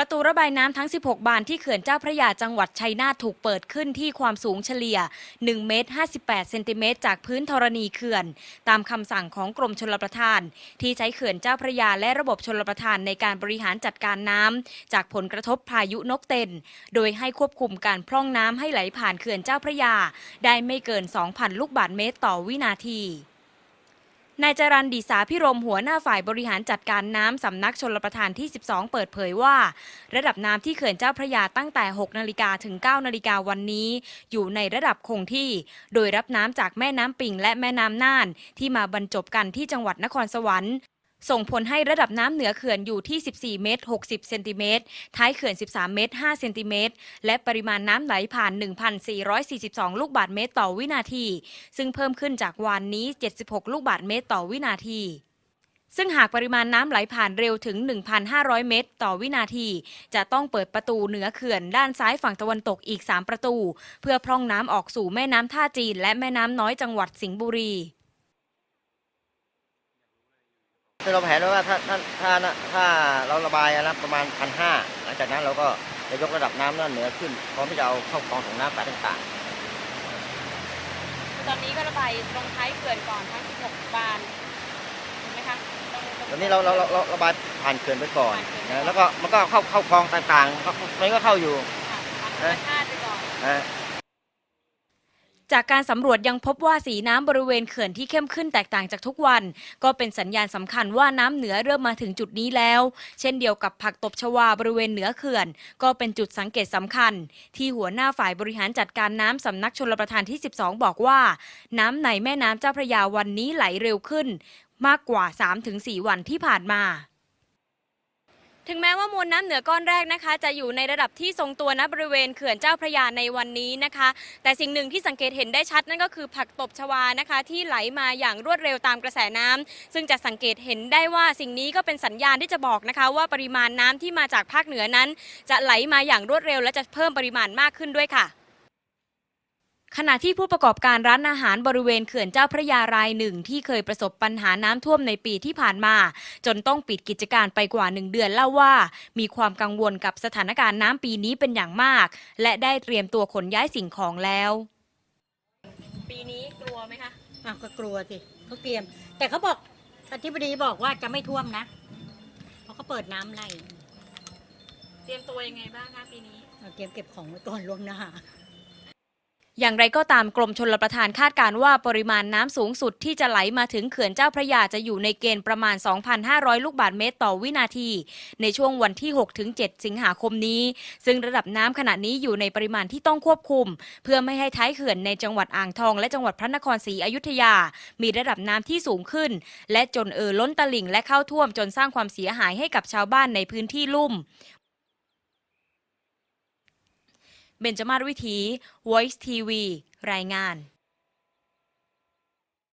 ประตูระบายน้ำทั้ง 16 บานที่เขื่อนเจ้าพระยาจังหวัดชัยนาทถูกเปิดขึ้นที่ความสูงเฉลี่ย 1 เมตร 58 เซนติเมตรจากพื้นธรณีเขื่อน ตามคำสั่งของกรมชลประทาน ที่ใช้เขื่อนเจ้าพระยาและระบบชลประทานในการบริหารจัดการน้ำจากผลกระทบพายุนกเต็น โดยให้ควบคุมการพร่องน้ำให้ไหลผ่านเขื่อนเจ้าพระยา ได้ไม่เกิน 2,000 ลูกบาศก์เมตรต่อวินาที นายจรันดีสาพิรมหัวหน้าฝ่ายบริหารจัดการน้ำสำนักชลประทานที่ 12 เปิดเผยว่า ระดับน้ำที่เขื่อนเจ้าพระยาตั้งแต่ 6 นาฬิกาถึง 9 นาฬิกาวันนี้ อยู่ในระดับคงที่ โดยรับน้ำจากแม่น้ำปิงและแม่น้ำน่าน ที่มาบรรจบกันที่จังหวัดนครสวรรค์ ส่งผลให้ระดับน้ำเหนือเขื่อนอยู่ที่ 14 เมตร 60 เซนติเมตร ท้ายเขื่อน 13 เมตร 5 เซนติเมตร และปริมาณน้ำไหลผ่าน 1,442 ลูกบาศก์เมตรต่อวินาที ซึ่งเพิ่มขึ้นจากวานนี้ 76 ลูกบาศก์เมตรต่อวินาทีซึ่งหากปริมาณน้ำไหลผ่านเร็วถึง 1,500 เมตร ต่อวินาที จะต้องเปิดประตูเหนือเขื่อนด้านซ้ายฝั่งตะวันตกอีก 3 ประตู เพื่อพร่องน้ำออกสู่แม่น้ำท่าจีน และแม่น้ำน้อยจังหวัดสิงห์บุรี คือเราแผนไว้ว่าถ้าถ้าถ้าถ้าเราระบายนะประมาณพันห้าหลังจากนั้นเราก็จะยกระดับน้ำด้านเหนือขึ้นพร้อมที่จะเอาเข้าคลองส่งน้ำสายต่างตอนนี้ก็ระบายตรงท้ายเขื่อนก่อนทั้ง 16 บานถูกไหมคะๆตอนนี้เราเราเราเราระบายผ่านเขื่อนไปก่อนผ่านเขื่อนไปก่อนนะแล้วก็มันก็เข้าเข้าคลองต่างๆก็มันก็เข้าอยู่ธรรมชาติไปก่อนนะ จากการสำรวจยังพบว่าสีน้ำบริเวณเขื่อนที่เข้มขึ้นแตกต่างจากทุกวัน ก็เป็นสัญญาณสำคัญว่าน้ำเหนือเริ่มมาถึงจุดนี้แล้ว เช่นเดียวกับผักตบชวาบริเวณเหนือเขื่อน ก็เป็นจุดสังเกตสำคัญ ที่หัวหน้าฝ่ายบริหารจัดการน้ำสำนักชลประทานที่ 12 บอกว่า น้ำในแม่น้ำเจ้าพระยาวันนี้ไหลเร็วขึ้น มากกว่า 3-4 วันที่ผ่านมา ถึงแม้ว่ามวลน้ำเหนือก้อนแรกนะคะ จะอยู่ในระดับที่ทรงตัวณบริเวณเขื่อนเจ้าพระยาในวันนี้นะคะ แต่สิ่งหนึ่งที่สังเกตเห็นได้ชัดนั่นก็คือผักตบชวานะคะ ที่ไหลมาอย่างรวดเร็วตามกระแสน้ำซึ่งจะสังเกตเห็นได้ว่าสิ่งนี้ก็เป็นสัญญาณที่จะบอกนะคะ ว่าปริมาณน้ำที่มาจากภาคเหนือนั้น จะไหลมาอย่างรวดเร็ว และจะเพิ่มปริมาณมากขึ้นด้วยค่ะ ขณะที่ผู้ประกอบการร้านอาหารบริเวณเขื่อนเจ้าพระยารายหนึ่งที่เคยประสบปัญหาน้ำท่วมในปีที่ผ่านมา จนต้องปิดกิจการไปกว่าหนึ่งเดือนเล่าว่า มีความกังวลกับสถานการณ์น้ำปีนี้เป็นอย่างมาก และได้เตรียมตัวขนย้ายสิ่งของแล้ว ปีนี้กลัวไหมคะอ้าวก็กลัวสิเขาเตรียม แต่เขาบอกอธิบดีบอกว่าจะไม่ท่วมนะเพราะเขาเปิดน้ำไล่เตรียมตัวยังไงบ้างคะปีนี้เราเตรียมเก็บของไว้ก่อนล่วงหน้า อย่างไรก็ตามกรมชลประทานคาดการว่าปริมาณน้ำสูงสุดที่จะไหลมาถึงเขื่อนเจ้าพระยาจะอยู่ในเกณฑ์ประมาณ 2,500 ลูกบาศก์เมตรต่อวินาที ในช่วงวันที่ 6-7 สิงหาคมนี้ ซึ่งระดับน้ำขณะนี้อยู่ในปริมาณที่ต้องควบคุม เพื่อไม่ให้ท้ายเขื่อนในจังหวัดอ่างทอง และจังหวัดพระนครศรีอยุธยา มีระดับน้ำที่สูงขึ้น และจนเอ่อล้นตลิ่งและเข้าท่วมจนสร้างความเสียหายให้กับชาวบ้านในพื้นที่ลุ่ม เบนจมาศวิถี Voice TV รายงาน